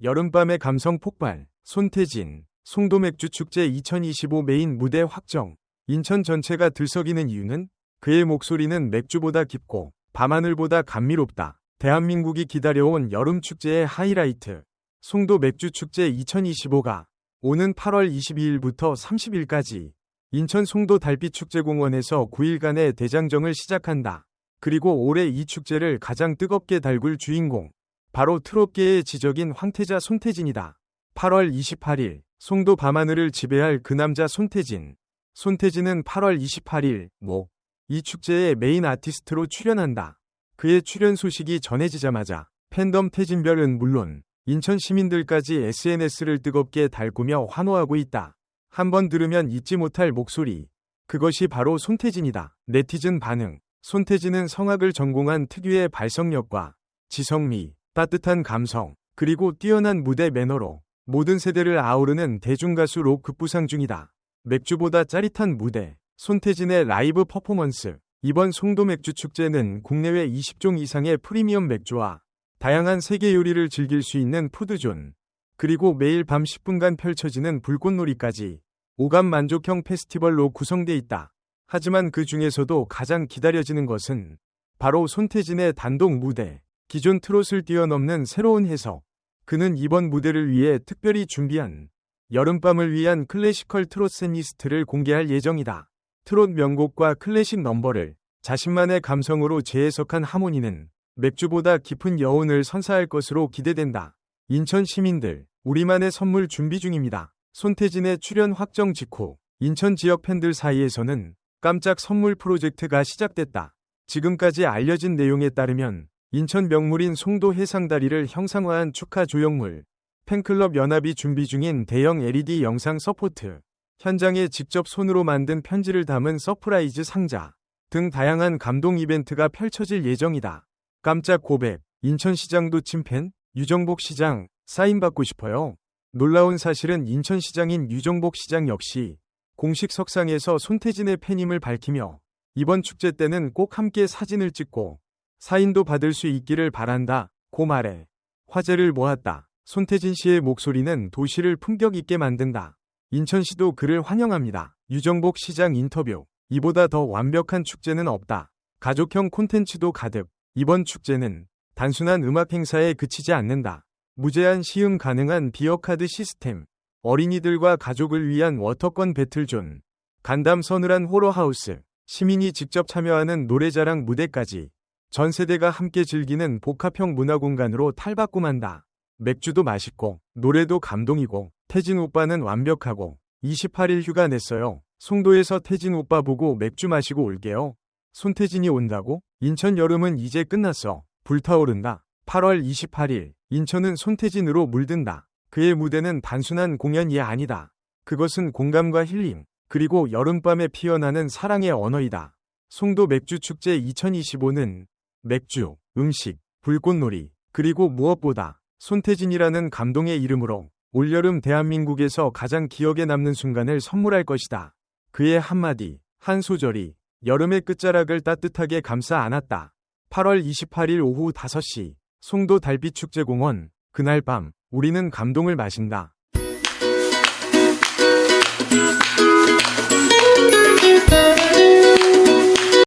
여름밤의 감성 폭발, 손태진, 송도맥주 축제 2025 메인 무대 확정. 인천 전체가 들썩이는 이유는 그의 목소리는 맥주보다 깊고 밤하늘보다 감미롭다. 대한민국이 기다려온 여름 축제의 하이라이트. 송도 맥주 축제 2025가 오는 8월 22일부터 30일까지 인천 송도 달빛 축제공원에서 9일간의 대장정을 시작한다. 그리고 올해 이 축제를 가장 뜨겁게 달굴 주인공 바로 트롯계의 지적인 황태자 손태진이다. 8월 28일 송도 밤하늘을 지배할 그 남자 손태진. 손태진은 8월 28일 모 이 축제의 메인 아티스트로 출연한다. 그의 출연 소식이 전해지자마자 팬덤 태진별은 물론 인천 시민들까지 SNS를 뜨겁게 달구며 환호하고 있다. 한번 들으면 잊지 못할 목소리. 그것이 바로 손태진이다. 네티즌 반응. 손태진은 성악을 전공한 특유의 발성력과 지성미, 따뜻한 감성, 그리고 뛰어난 무대 매너로 모든 세대를 아우르는 대중가수 로 급부상 중이다. 맥주보다 짜릿한 무대, 손태진의 라이브 퍼포먼스. 이번 송도 맥주 축제는 국내외 20종 이상의 프리미엄 맥주와 다양한 세계 요리를 즐길 수 있는 푸드존, 그리고 매일 밤 10분간 펼쳐지는 불꽃놀이까지 오감 만족형 페스티벌로 구성돼 있다. 하지만 그 중에서도 가장 기다려지는 것은 바로 손태진의 단독 무대, 기존 트롯을 뛰어넘는 새로운 해석. 그는 이번 무대를 위해 특별히 준비한 여름밤을 위한 클래시컬 트롯 셋리스트를 공개할 예정이다. 트롯 명곡과 클래식 넘버를 자신만의 감성으로 재해석한 하모니는 맥주보다 깊은 여운을 선사할 것으로 기대된다. 인천 시민들, 우리만의 선물 준비 중입니다. 손태진의 출연 확정 직후 인천 지역 팬들 사이에서는 깜짝 선물 프로젝트가 시작됐다. 지금까지 알려진 내용에 따르면 인천 명물인 송도 해상다리를 형상화한 축하 조형물, 팬클럽 연합이 준비 중인 대형 LED 영상 서포트, 현장에 직접 손으로 만든 편지를 담은 서프라이즈 상자 등 다양한 감동 이벤트가 펼쳐질 예정이다. 깜짝 고백, 인천시장도 찐팬, 유정복 시장, 사인받고 싶어요. 놀라운 사실은 인천시장인 유정복 시장 역시 공식 석상에서 손태진의 팬임을 밝히며 이번 축제 때는 꼭 함께 사진을 찍고 사인도 받을 수 있기를 바란다. 고 말해. 화제를 모았다. 손태진 씨의 목소리는 도시를 품격 있게 만든다. 인천시도 그를 환영합니다. 유정복 시장 인터뷰. 이보다 더 완벽한 축제는 없다. 가족형 콘텐츠도 가득. 이번 축제는 단순한 음악 행사에 그치지 않는다. 무제한 시음 가능한 비어카드 시스템. 어린이들과 가족을 위한 워터권 배틀존. 간담 서늘한 호러하우스. 시민이 직접 참여하는 노래자랑 무대까지. 전 세대가 함께 즐기는 복합형 문화공간으로 탈바꿈한다. 맥주도 맛있고, 노래도 감동이고, 태진 오빠는 완벽하고, 28일 휴가 냈어요. 송도에서 태진 오빠 보고 맥주 마시고 올게요. 손태진이 온다고? 인천 여름은 이제 끝났어. 불타오른다. 8월 28일, 인천은 손태진으로 물든다. 그의 무대는 단순한 공연이 아니다. 그것은 공감과 힐링, 그리고 여름밤에 피어나는 사랑의 언어이다. 송도 맥주 축제 2025는 맥주, 음식, 불꽃놀이, 그리고 무엇보다 손태진이라는 감동의 이름으로 올여름 대한민국에서 가장 기억에 남는 순간을 선물할 것이다. 그의 한마디, 한 소절이 여름의 끝자락을 따뜻하게 감싸 안았다. 8월 28일 오후 5시 송도 달빛축제공원 그날 밤 우리는 감동을 마신다.